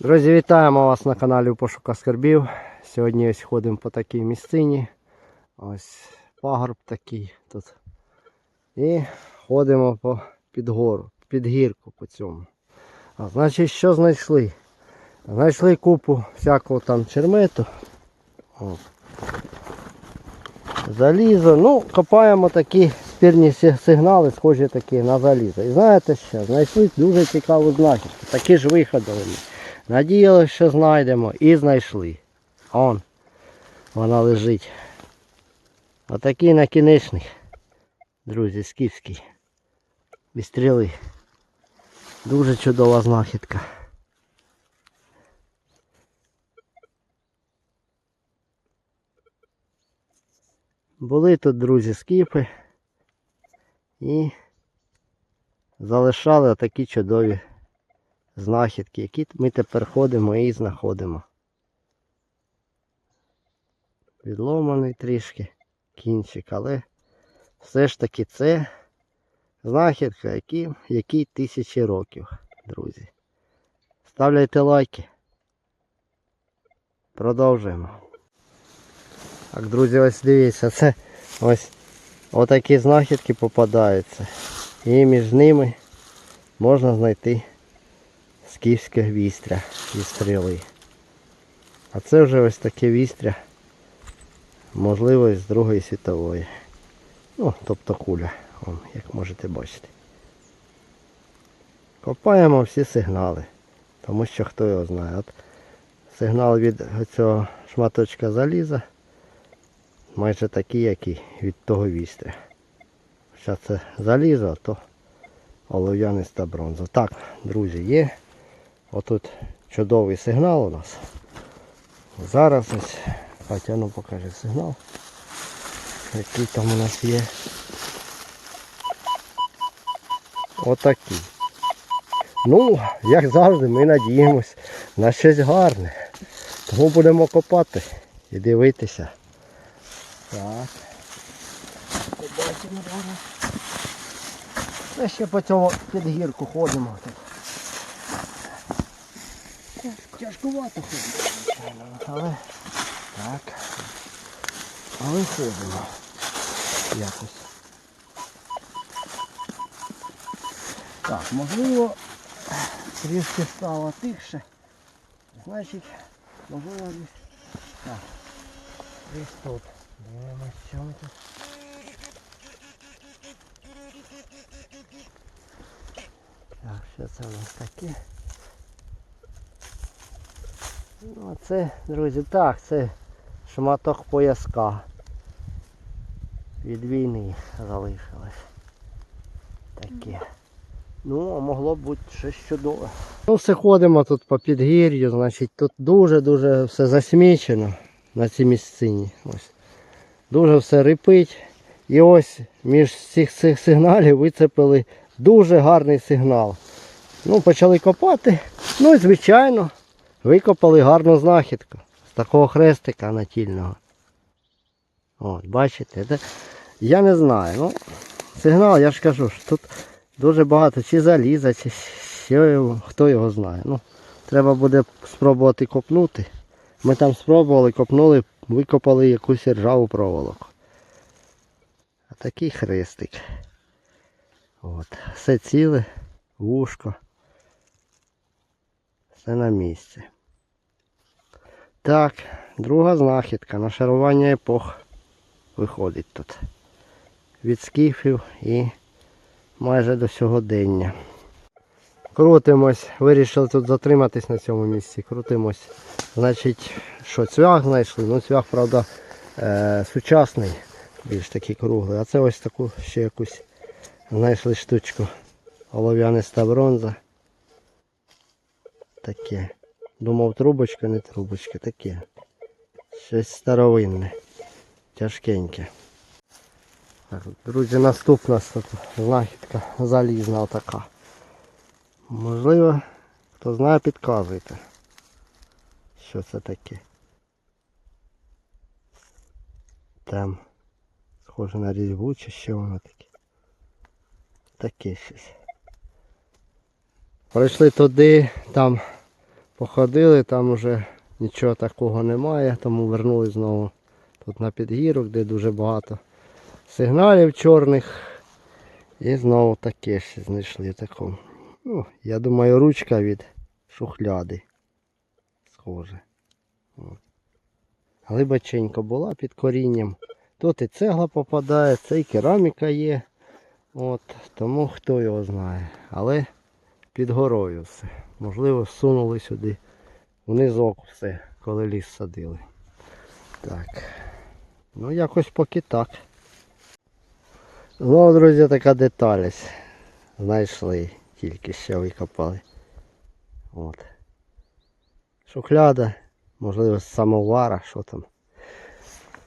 Друзі, вітаємо вас на каналі у пошуках скарбів. Сьогодні ось ходимо по такій місцині. Ось пагорб такий тут. І ходимо по під гору, під гірку по цьому. А, значить, що знайшли? Знайшли купу всякого там чермету. О. Залізо. Ну, копаємо такі спірні сигнали, схожі такі на залізо. І знаєте що? Знайшли дуже цікаву знахідку. Такі ж виходили. Надіялися, що знайдемо і знайшли. Он. Вона лежить. Отакий накінечник. Друзі, скіфський. Від стріли. Дуже чудова знахідка. Були тут, друзі, скіфи. І залишали отакі чудові знахідки, які ми тепер ходимо і знаходимо. Відломаний трішки кінчик, але все ж таки це знахідка, які, якій тисячі років, друзі. Ставляйте лайки. Продовжуємо. Так, друзі, ось дивіться, це ось отакі знахідки попадаються. І між ними можна знайти скіфське вістря і стріли. А це вже ось таке вістря, можливо, з Другої світової. Ну, тобто куля, вон, як можете бачити. Копаємо всі сигнали, тому що хто його знає. От сигнал від цього шматочка заліза майже такий, як і від того вістря. Хоча це залізо, а то олов'яниста бронза. Так, друзі, є. Отут чудовий сигнал у нас. Зараз ось Катя ну покаже сигнал. Який там у нас є. Отакий. Ну, як завжди, ми надіємось на щось гарне. Тому будемо копати і дивитися. Так. Побачимо зараз. Ми ще по цьому під гірку ходимо. Тут. Тяжкувато ходити, але так. Але ходимо. Якось. Так, можливо, трішки стало тихше. Значить, можливо десь. Так. Десь тут. Дивимось, що тут. Так, що це у нас таке? Ну, це, друзі, так, це шматок пояска. Від війни залишилось. Таке. Ну, а могло б бути щось чудове. Ну, все ходимо тут по підгір'ю, значить тут дуже-дуже все засмічено на цій місцині. Ось. Дуже все рипить. І ось між цих цих сигналів вицепили дуже гарний сигнал. Ну, почали копати. Ну і звичайно, викопали гарну знахідку з такого хрестика натільного. От, бачите, це, я не знаю. Ну, сигнал, я ж кажу, що тут дуже багато чи заліза, чи що його, хто його знає. Ну, треба буде спробувати копнути. Ми там спробували, копнули, викопали якусь ржаву проволоку. А такий хрестик. От. Все ціле, вушко. Все на місці. Так, друга знахідка. Нашарування епох виходить тут. Від скіфів і майже до сьогодення. Крутимось, вирішили тут затриматись на цьому місці. Крутимось. Значить, що цвях знайшли. Ну цвях, правда, е, сучасний, більш такий круглий. А це ось таку ще якусь знайшли штучку. Олов'яниста бронза. Таке. Думав трубочка, не трубочка, таке. Щось старовинне. Тяжкеньке. Так, друзі, наступна знахідка залізна отака. Можливо, хто знає, підказуйте. Що це таке? Там схоже на різьбу чи що воно таке. Таке щось. Прийшли туди, там Походили, там вже нічого такого немає, тому вернули знову тут на підгірок, де дуже багато сигналів чорних. І знову таке ще знайшли таку. Ну, я думаю, ручка від шухляди. Схоже. От. Була під корінням. Тут і цегла попадає, це і кераміка є. От, тому хто його знає. Але під горою все. Можливо, всунули сюди внизок все, коли ліс садили. Так. Ну якось поки так. Знову, друзі, така деталь. Знайшли, тільки ще викопали. От. Шухляда, можливо, самовара, що там.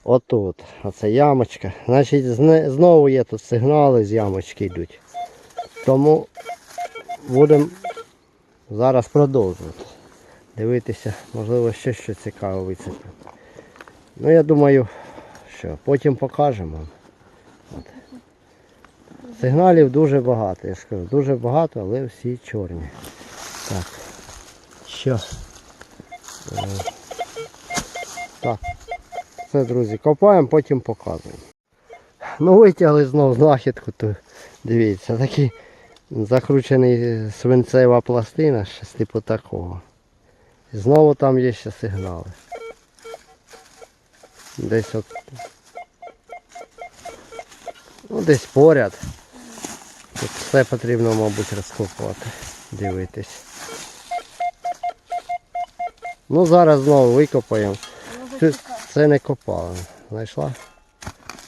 Отут, оце ямочка. Значить, знову є тут сигнали з ямочки йдуть. Тому будемо зараз продовжувати. Дивитися, можливо, ще щось цікаве вицеплю. Ну я думаю, що потім покажемо. От. Сигналів дуже багато, я скажу, дуже багато, але всі чорні. Так. Що? Е, Так. Все, друзі, копаємо, потім показуємо. Ну витягли знову знахідку, то дивіться, такий закручений свинцева пластина, щось типу такого. І знову там є ще сигнали. Десь от. Ну, десь поряд. Тут все потрібно, мабуть, розкопувати, дивитись. Ну зараз знову викопаємо. Це, це не копали. Знайшла?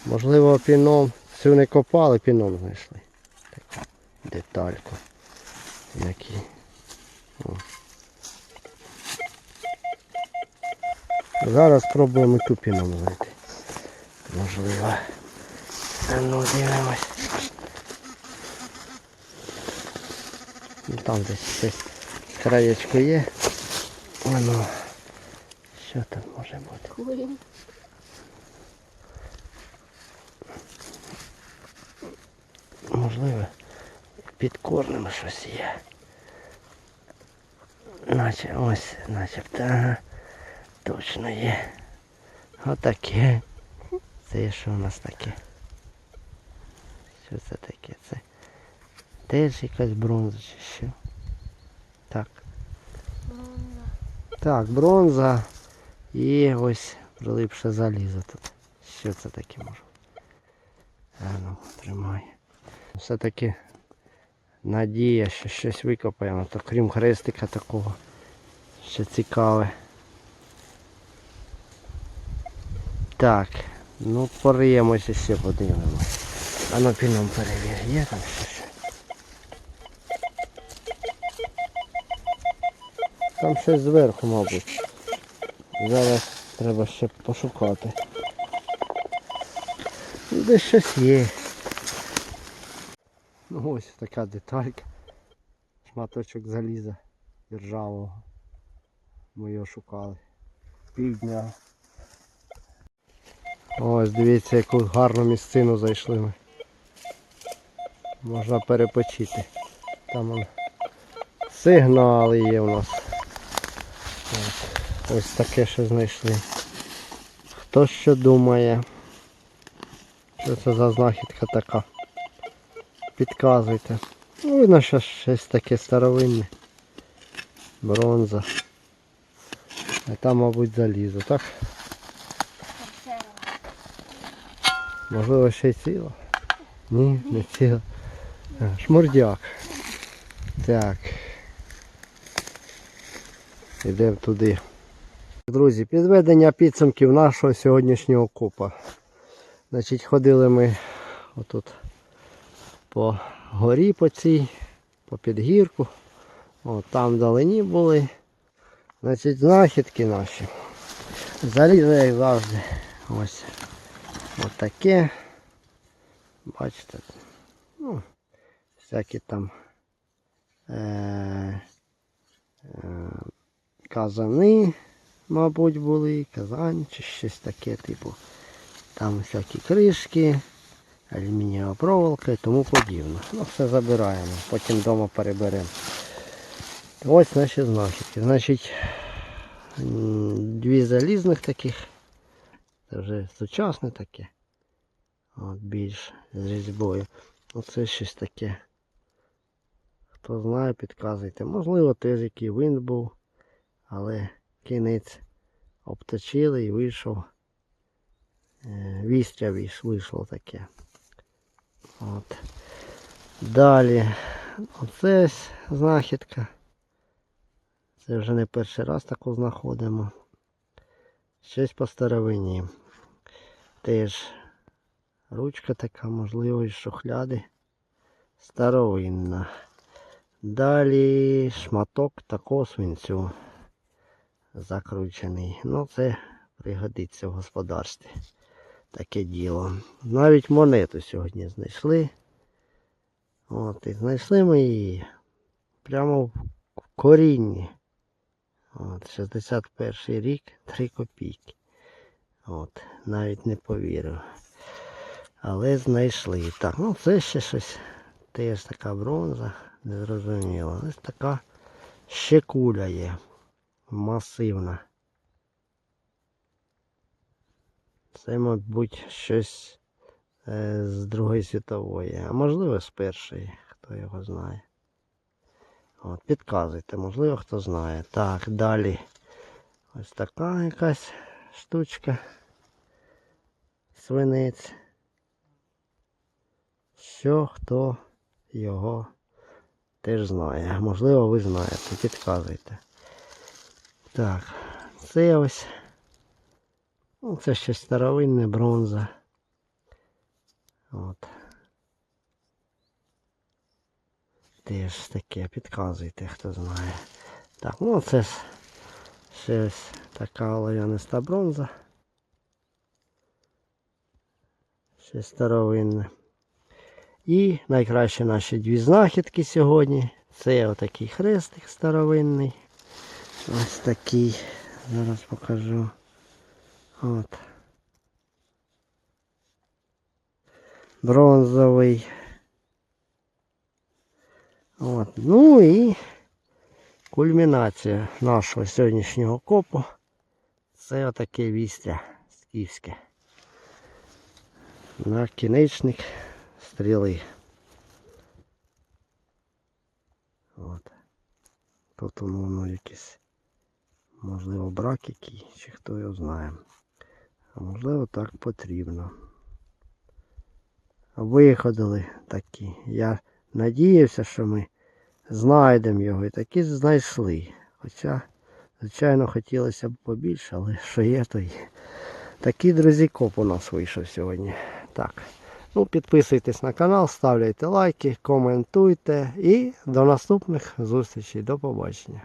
Можливо, піном. Цю не копали, піном знайшли. Детальку. Які. О. Зараз спробуємо ту піном знайти. Можливо. А ну дивимось. Ну, там десь щось з краєчку є. Воно. Що там може бути? Можливо, під корнем щось є. Наче ось, начебто, ага, точно є. Отаке. Це що у нас таке? Що це таке? Це теж якась бронза чи що? Так. Бронза. Так, бронза і ось прилипше залізо тут. Що це таке може? А ну, тримай. Все-таки надія, що щось викопаємо, то крім хрестика такого. Ще цікаве. Так, ну пориємося ще подивимось. А ну піном перевір, є там щось? Там щось зверху, мабуть. Зараз треба ще пошукати. Десь щось є. Ну ось така деталька. Шматочок заліза ржавого. Ми його шукали. Півдня. Ось дивіться, яку гарну місцину зайшли ми. Можна перепочити. Там он сигнали є у нас. Ось, ось таке ще знайшли. Хто що думає? Що це за знахідка така? Підказуйте. Ну, видно, що щось таке старовинне. Бронза. А там, мабуть, залізо, так? Можливо, ще й ціла? Ні, не ціла. А, Шмурдяк. Так. Йдемо туди. Друзі, підведення підсумків нашого сьогоднішнього копа. Значить, ходили ми отут по горі по цій, по підгірку. О, там вдалині були. Значить, знахідки наші. Залізо, як завжди. Ось. Ось таке. Бачите. Ну, всякі там е- е- казани, мабуть, були, казані чи щось таке, типу. Там всякі кришки, алюмінієва проволока і тому подібне. Ну, все забираємо, потім вдома переберемо. Ось наші знахідки. Значить, дві залізних таких. Це вже сучасне таке. От більш з різьбою. Оце щось таке. Хто знає, підказуйте. Можливо, теж який винт був, але кінець обточили і вийшов. е, Вістря вийшло таке. От. Далі. Оце знахідка. Це вже не перший раз таку знаходимо. Щось по старовині. Теж ручка така, можливо, із шухляди. Старовинна. Далі шматок такого свинцю закручений. Ну, це пригодиться в господарстві. Таке діло. Навіть монету сьогодні знайшли. От, і знайшли ми її прямо в корінні. От, 61 рік, 3 копійки. От, навіть не повірив. Але знайшли. Так, ну це ще щось. Теж така бронза, незрозуміло. Ось така ще куля є. Масивна. Це, мабуть, щось е, з Другої світової, а можливо з першої, хто його знає. От, підказуйте, можливо, хто знає. Так, далі. Ось така якась штучка. Свинець. Що хто його теж знає. Можливо, ви знаєте, підказуйте. Так, це ось. Ну, це щось старовинне бронза. От. Теж таке, підказуйте, хто знає. Так, ну це ж ще така олов'яниста бронза. Ще старовинне. І найкраще наші дві знахідки сьогодні. Це отакий хрестик старовинний. Ось такий. Зараз покажу. От. Бронзовий. От. Ну і кульмінація нашого сьогоднішнього копу. Це отаке вістря скіфське. Накінечник стріли. От. Тут воно якийсь, можливо, брак який, чи хто його знає. А можливо так потрібно. Виходили такі. Я надіявся, що ми знайдемо його і таки знайшли. Хоча, звичайно, хотілося б побільше, але що є, то є. Такий, друзі, коп у нас вийшов сьогодні. Так. Ну, підписуйтесь на канал, ставляйте лайки, коментуйте і до наступних зустрічей. До побачення.